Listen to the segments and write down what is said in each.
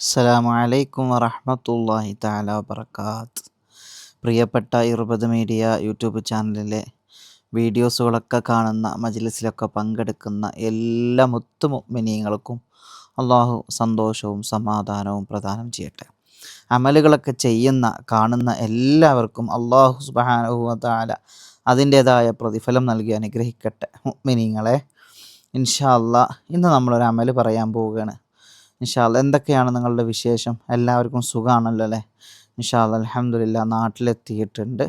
അസ്സലാമു അലൈക്കും വറഹ്മത്തുള്ളാഹി തആല വബറകാത്ത്. പ്രിയപ്പെട്ട ഇരുപത് മീഡിയ യൂട്യൂബ് ചാനലിലെ വീഡിയോസുകളൊക്കെ കാണുന്ന മജ്ലിസിലൊക്കെ പങ്കെടുക്കുന്ന എല്ലാ മുത്തു മുഅ്മിനീങ്ങൾക്കും അള്ളാഹു സന്തോഷവും സമാധാനവും പ്രദാനം ചെയ്യട്ടെ. അമലുകളൊക്കെ ചെയ്യുന്ന കാണുന്ന എല്ലാവർക്കും അള്ളാഹു തആല അതിന്റേതായ പ്രതിഫലം നൽകി അനുഗ്രഹിക്കട്ടെ. മുഅ്മിനീങ്ങളെ ഇൻഷാ അല്ലാ ഇന്ന് നമ്മളൊരു അമൽ പറയാൻ പോവുകയാണ്. ഇൻഷാല്ല എന്തൊക്കെയാണ് നിങ്ങളുടെ വിശേഷം? എല്ലാവർക്കും സുഖമാണല്ലോ അല്ലേ? ഇൻഷാല്ല അലഹമില്ല നാട്ടിലെത്തിയിട്ടുണ്ട്.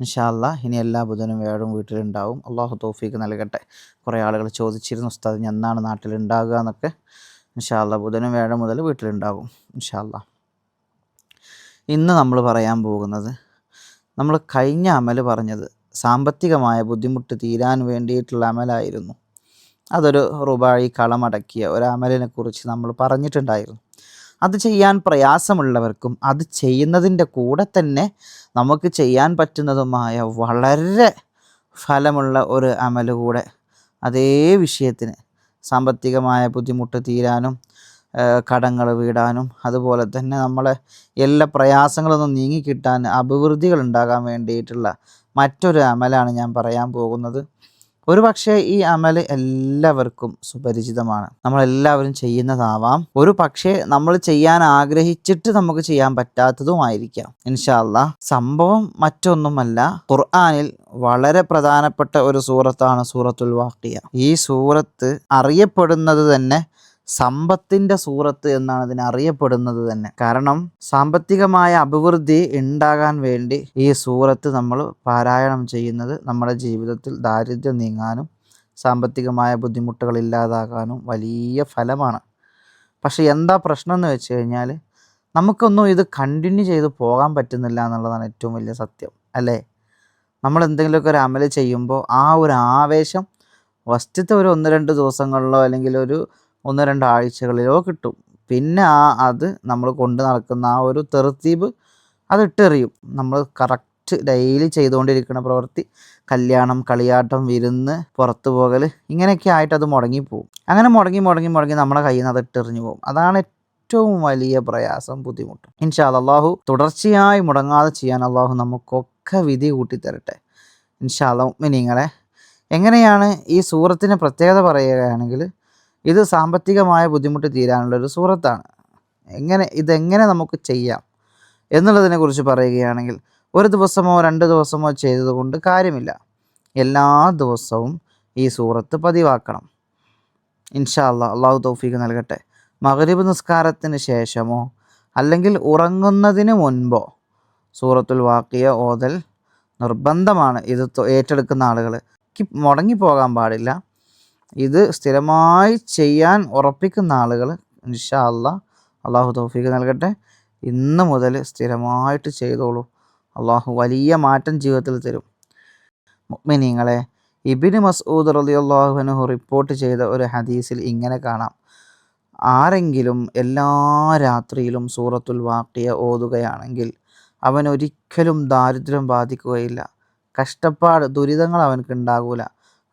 ഇൻഷാല്ല ഇനി എല്ലാ ബുധനും വ്യാഴവും വീട്ടിലുണ്ടാവും. അള്ളാഹു തോഫീക്ക് നൽകട്ടെ. കുറേ ആളുകൾ ചോദിച്ചിരുന്നു ഉസ്താദ് എന്നാണ് നാട്ടിലുണ്ടാകുക എന്നൊക്കെ. ഇൻഷാല്ല ബുധനും വ്യാഴം മുതൽ വീട്ടിലുണ്ടാകും ഇൻഷാല്ല ഇന്ന് നമ്മൾ പറയാൻ പോകുന്നത് നമ്മൾ കഴിഞ്ഞ അമൽ പറഞ്ഞത് സാമ്പത്തികമായ ബുദ്ധിമുട്ട് തീരാൻ വേണ്ടിയിട്ടുള്ള അമലായിരുന്നു. അതൊരു റുബായി കളമടക്കിയ ഒരു അമലിനെ കുറിച്ച് നമ്മൾ പറഞ്ഞിട്ടുണ്ടായിരുന്നു. അത് ചെയ്യാൻ പ്രയാസമുള്ളവർക്കും അത് ചെയ്യുന്നതിന്റെ കൂടെ തന്നെ നമുക്ക് ചെയ്യാൻ പറ്റുന്നതുമായ വളരെ ഫലമുള്ള ഒരു അമൽ കൂടെ അതേ വിഷയത്തിന് സാമ്പത്തികമായ ബുദ്ധിമുട്ട് തീരാനും കടങ്ങൾ വീടാനും അതുപോലെ തന്നെ നമ്മളെ എല്ലാ പ്രയാസങ്ങളൊന്നും നീങ്ങിക്കിട്ടാൻ അഭിവൃദ്ധികൾ ഉണ്ടാകാൻ വേണ്ടിയിട്ടുള്ള മറ്റൊരു അമലാണ് ഞാൻ പറയാൻ പോകുന്നത്. ഒരു പക്ഷേ ഈ അമൽ എല്ലാവർക്കും സുപരിചിതമാണ്. നമ്മളെല്ലാവരും ചെയ്യുന്നതാവാം. ഒരു പക്ഷേ നമ്മൾ ചെയ്യാൻ ആഗ്രഹിച്ചിട്ട് നമുക്ക് ചെയ്യാൻ പറ്റാത്തതുമായിരിക്കാം ഇൻഷാല്ല സംഭവം മറ്റൊന്നുമല്ല. ഖുർആാനിൽ വളരെ പ്രധാനപ്പെട്ട ഒരു സൂറത്താണ് സൂറത്തുൽ വാക്കിയ ഈ സൂറത്ത് അറിയപ്പെടുന്നത് തന്നെ സമ്പത്തിന്റെ സൂറത്ത് എന്നാണ് ഇതിനെ അറിയപ്പെടുന്നത് തന്നെ. കാരണം സാമ്പത്തികമായ അഭിവൃദ്ധി ഉണ്ടാകാൻ വേണ്ടി ഈ സൂറത്ത് നമ്മൾ പാരായണം ചെയ്യുന്നത് നമ്മുടെ ജീവിതത്തിൽ ദാരിദ്ര്യം നീങ്ങാനും സാമ്പത്തികമായ ബുദ്ധിമുട്ടുകൾ ഇല്ലാതാകാനും വലിയ ഫലമാണ്. പക്ഷെ എന്താ പ്രശ്നം എന്ന് വെച്ച് കഴിഞ്ഞാൽ നമുക്കൊന്നും ഇത് കണ്ടിന്യൂ ചെയ്ത് പോകാൻ പറ്റുന്നില്ല എന്നുള്ളതാണ് ഏറ്റവും വലിയ സത്യം അല്ലേ? നമ്മൾ എന്തെങ്കിലുമൊക്കെ ഒരു അമൽ ചെയ്യുമ്പോൾ ആ ഒരു ആവേശം ഫസ്റ്റത്തെ ഒരു ഒന്ന് രണ്ട് ദിവസങ്ങളിലോ അല്ലെങ്കിൽ ഒരു ഒന്ന് രണ്ടാഴ്ചകളിലോ കിട്ടും. പിന്നെ ആ അത് നമ്മൾ കൊണ്ട് നടക്കുന്ന ആ ഒരു തെറുത്തീപ് അത് ഇട്ടെറിയും. നമ്മൾ കറക്റ്റ് ഡെയിലി ചെയ്തുകൊണ്ടിരിക്കുന്ന പ്രവൃത്തി കല്യാണം കളിയാട്ടം വിരുന്ന് പുറത്തു പോകൽ ഇങ്ങനെയൊക്കെ ആയിട്ട് അത് മുടങ്ങിപ്പോവും. അങ്ങനെ മുടങ്ങി മുടങ്ങി മുടങ്ങി നമ്മുടെ കയ്യിൽ നിന്ന് അത് ഇട്ടെറിഞ്ഞു പോകും. അതാണ് ഏറ്റവും വലിയ പ്രയാസം ബുദ്ധിമുട്ട്. ഇൻഷാ അള്ളാഹു തുടർച്ചയായി മുടങ്ങാതെ ചെയ്യാൻ അള്ളാഹു നമുക്കൊക്കെ വിധി കൂട്ടിത്തരട്ടെ. ഇൻഷാ അള്ളാഹു നിങ്ങളെ എങ്ങനെയാണ് ഈ സൂറത്തിന് പ്രത്യേകത പറയുകയാണെങ്കിൽ ഇത് സാമ്പത്തികമായ ബുദ്ധിമുട്ട് തീരാനുള്ളൊരു സുഹൃത്താണ്. എങ്ങനെ ഇതെങ്ങനെ നമുക്ക് ചെയ്യാം എന്നുള്ളതിനെ കുറിച്ച് പറയുകയാണെങ്കിൽ ഒരു ദിവസമോ രണ്ട് ദിവസമോ ചെയ്തതുകൊണ്ട് കാര്യമില്ല. എല്ലാ ദിവസവും ഈ സൂറത്ത് പതിവാക്കണം. ഇൻഷാ അല്ലാ അള്ളാഹു തൗഫീഖ് നൽകട്ടെ. മകരീബ് നിസ്കാരത്തിന് ശേഷമോ അല്ലെങ്കിൽ ഉറങ്ങുന്നതിന് മുൻപോ സൂറത്തുൽ വാക്കിയ ഓതൽ നിർബന്ധമാണ്. ഇത് ഏറ്റെടുക്കുന്ന ആളുകൾ മുടങ്ങിപ്പോകാൻ പാടില്ല. ഇത് സ്ഥിരമായി ചെയ്യാൻ ഉറപ്പിക്കുന്ന ആളുകൾ ഇൻഷാ അല്ലാ അള്ളാഹു തൗഫീഖ് നൽകട്ടെ. ഇന്ന് മുതൽ സ്ഥിരമായിട്ട് ചെയ്തോളൂ. അള്ളാഹു വലിയ മാറ്റം ജീവിതത്തിൽ തരും. മുഅ്മിനീങ്ങളെ ഇബിന് മസ്ഊദ് റളിയല്ലാഹുഅൻഹു റിപ്പോർട്ട് ചെയ്ത ഒരു ഹദീസിൽ ഇങ്ങനെ കാണാം. ആരെങ്കിലും എല്ലാ രാത്രിയിലും സൂറത്തുൽ വാക്കിയ ഓതുകയാണെങ്കിൽ അവൻ ഒരിക്കലും ദാരിദ്ര്യം ബാധിക്കുകയില്ല. കഷ്ടപ്പാട് ദുരിതങ്ങൾ അവനക്ക് ഉണ്ടാകൂല.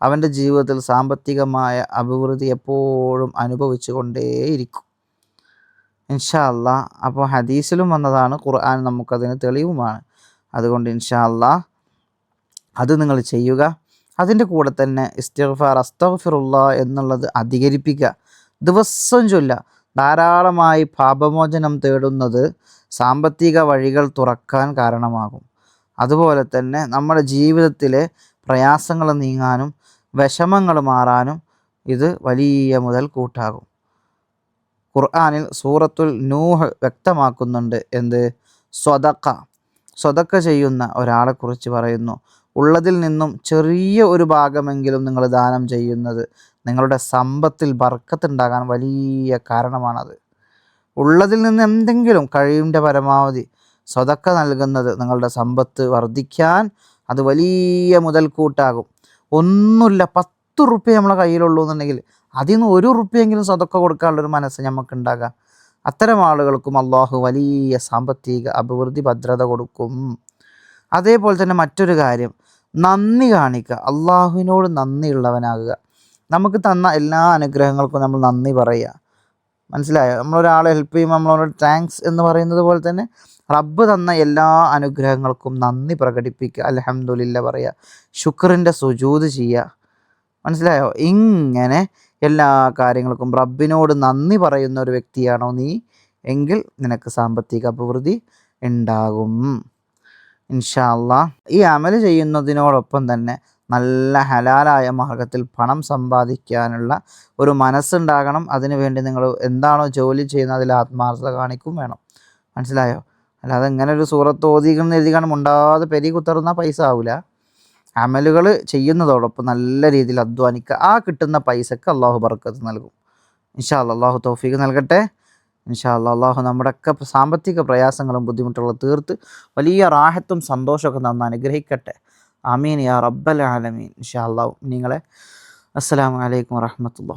അവന്റെ ജീവിതത്തിൽ സാമ്പത്തികമായ അഭിവൃദ്ധി എപ്പോഴും അനുഭവിച്ചു കൊണ്ടേയിരിക്കും ഇൻഷാ അല്ലാ അപ്പോൾ ഹദീസിലും വന്നതാണ് ഖുർആൻ നമുക്കതിന് തെളിവുമാണ്. അതുകൊണ്ട് ഇൻഷാ അല്ലാ അത് നിങ്ങൾ ചെയ്യുക. അതിന്റെ കൂടെ തന്നെ ഇസ്തിഗ്ഫാർ അസ്തഗ്ഫിറുള്ള എന്നുള്ളത് അധികരിപ്പിക്കുക. ദിവസം ചൊല്ല ധാരാളമായി പാപമോചനം തേടുന്നത് സാമ്പത്തിക വഴികൾ തുറക്കാൻ കാരണമാകും. അതുപോലെ തന്നെ നമ്മുടെ ജീവിതത്തിലെ പ്രയാസങ്ങൾ നീങ്ങാനും വിഷമങ്ങൾ മാറാനും ഇത് വലിയ മുതൽ കൂട്ടാകും. ഖുർആാനിൽ സൂറത്തുൽ നൂഹ് വ്യക്തമാക്കുന്നുണ്ട് എന്ത്? സ്വതക്ക സ്വതക്ക ചെയ്യുന്ന ഒരാളെക്കുറിച്ച് പറയുന്നു. ഉള്ളതിൽ നിന്നും ചെറിയ ഒരു ഭാഗമെങ്കിലും നിങ്ങൾ ദാനം ചെയ്യുന്നത് നിങ്ങളുടെ സമ്പത്തിൽ ബർക്കത്തുണ്ടാകാൻ വലിയ കാരണമാണത്. ഉള്ളതിൽ നിന്ന് എന്തെങ്കിലും കഴിവിന്റെ പരമാവധി സ്വതക്ക നൽകുന്നത് നിങ്ങളുടെ സമ്പത്ത് വർദ്ധിക്കാൻ അത് വലിയ മുതൽക്കൂട്ടാകും. ഒന്നുമില്ല പത്ത് റുപ്യ നമ്മളെ കയ്യിലുള്ളൂ എന്നുണ്ടെങ്കിൽ അതിൽ നിന്ന് ഒരു റുപ്യെങ്കിലും സ്വതക്ക കൊടുക്കാനുള്ളൊരു മനസ്സ് നമുക്ക് ഉണ്ടാകാം അത്തരം ആളുകൾക്കും അള്ളാഹു വലിയ സാമ്പത്തിക അഭിവൃദ്ധി ഭദ്രത കൊടുക്കും. അതേപോലെ തന്നെ മറ്റൊരു കാര്യം നന്ദി കാണിക്കുക അള്ളാഹുവിനോട് നന്ദിയുള്ളവനാകുക. നമുക്ക് തന്ന എല്ലാ അനുഗ്രഹങ്ങൾക്കും നമ്മൾ നന്ദി പറയുക. മനസ്സിലായോ? നമ്മളൊരാളെ ഹെൽപ്പ് ചെയ്യുമ്പോൾ നമ്മളോട് താങ്ക്സ് എന്ന് പറയുന്നത് പോലെ തന്നെ റബ്ബ് തന്ന എല്ലാ അനുഗ്രഹങ്ങൾക്കും നന്ദി പ്രകടിപ്പിക്കുക അലഹമുല്ല പറയുക ശുക്രന്റെ സുജൂത് ചെയ്യുക. മനസ്സിലായോ? ഇങ്ങനെ എല്ലാ കാര്യങ്ങൾക്കും റബ്ബിനോട് നന്ദി പറയുന്ന ഒരു വ്യക്തിയാണോ നീ? എങ്കിൽ നിനക്ക് സാമ്പത്തിക അഭിവൃദ്ധി ഉണ്ടാകും. ഇൻഷാല്ല ഈ അമൽ ചെയ്യുന്നതിനോടൊപ്പം തന്നെ നല്ല ഹലാലായ മാർഗത്തിൽ പണം സമ്പാദിക്കാനുള്ള ഒരു മനസ്സുണ്ടാകണം. അതിനു വേണ്ടി നിങ്ങൾ എന്താണോ ജോലി ചെയ്യുന്നത് അതിൽ ആത്മാർത്ഥത കാണിക്കും വേണം. മനസ്സിലായോ? അല്ലാതെ ഇങ്ങനെ ഒരു സൂറത്ത് ഓതിക്കണം കാണും ഉണ്ടാതെ പെരി കുത്തറുന്ന പൈസ ആവില്ല അമലുകൾ ചെയ്യുന്നതോടൊപ്പം നല്ല രീതിയിൽ അധ്വാനിക്കുക ആ കിട്ടുന്ന പൈസക്ക് അള്ളാഹു ബർക്കത്ത് നൽകും. ഇൻഷാ അള്ളാഹു തൗഫീഖ് നൽകട്ടെ. ഇൻഷാ അല്ലാ അള്ളാഹു നമ്മുടെയൊക്കെ സാമ്പത്തിക പ്രയാസങ്ങളും ബുദ്ധിമുട്ടുകളും തീർത്ത് വലിയ റാഹത്തും സന്തോഷമൊക്കെ നന്ന് അനുഗ്രഹിക്കട്ടെ. ആമീൻ യാ റബ്ബൽ ആലമീൻ. ഇൻഷാ അള്ളാഹു നിങ്ങളെ അസ്സലാമു അലൈക്കും വറഹമത്തുള്ള